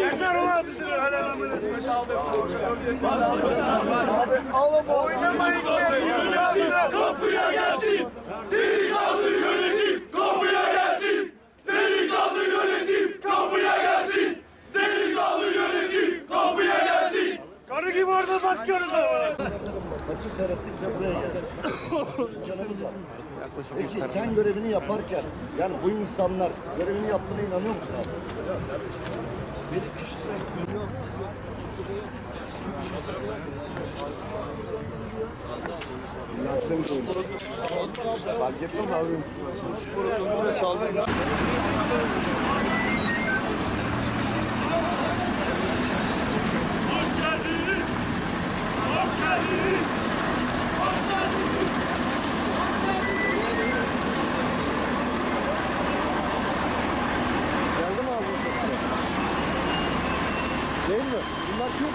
Yeter ulan bizi helal Oynamayın. Kapıya gelsin. Delikanlı yönetim kapıya gelsin. Delikanlı yönetim kapıya gelsin. Delikanlı yönetim kapıya gelsin. Karı gibi orada bakıyoruz ama. Maçı seyrettik de buraya geldik. Canımız var. Peki sen görevini yaparken yani bu insanlar görevini yaptığına inanıyor musun abi? Fark etmez abi. Spor otobüsüne saldırmış. Değil mi? Bunlar kim?